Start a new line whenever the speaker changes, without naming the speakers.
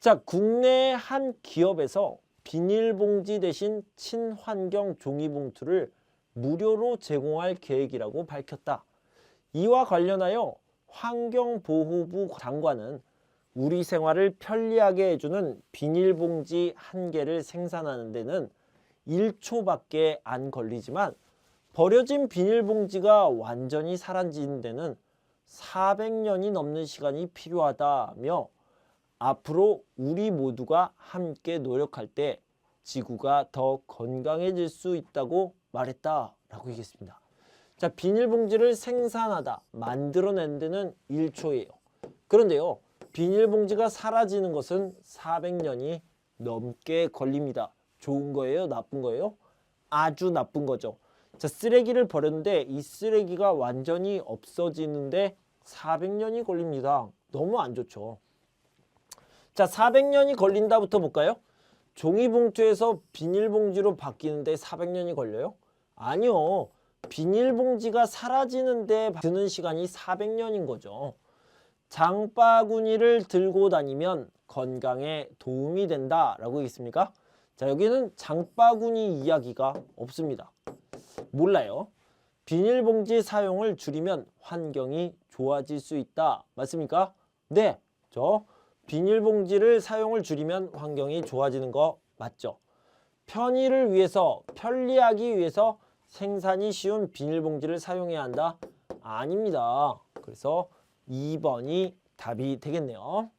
자, 국내 한 기업에서 비닐봉지 대신 친환경 종이봉투를 무료로 제공할 계획이라고 밝혔다. 이와 관련하여 환경보호부 장관은 우리 생활을 편리하게 해주는 비닐봉지 한 개를 생산하는 데는 1초밖에 안 걸리지만 버려진 비닐봉지가 완전히 사라지는 데는 400년이 넘는 시간이 필요하다며 앞으로 우리 모두가 함께 노력할 때 지구가 더 건강해질 수 있다고 말했다라고 얘기했습니다. 자, 비닐봉지를 생산하다, 만들어낸 데는 1초예요. 그런데요, 비닐봉지가 사라지는 것은 400년이 넘게 걸립니다. 좋은 거예요? 나쁜 거예요? 아주 나쁜 거죠. 자, 쓰레기를 버렸는데 이 쓰레기가 완전히 없어지는데 400년이 걸립니다. 너무 안 좋죠. 자, 400년이 걸린다부터 볼까요? 종이봉투에서 비닐봉지로 바뀌는데 400년이 걸려요? 아니요. 비닐봉지가 사라지는데 드는 시간이 400년인 거죠. 장바구니를 들고 다니면 건강에 도움이 된다라고 있습니까? 자, 여기는 장바구니 이야기가 없습니다. 몰라요. 비닐봉지 사용을 줄이면 환경이 좋아질 수 있다. 맞습니까? 네. 저 비닐봉지를 사용을 줄이면 환경이 좋아지는 거 맞죠? 편의를 위해서 편리하기 위해서 생산이 쉬운 비닐봉지를 사용해야 한다? 아닙니다. 그래서 2번이 답이 되겠네요.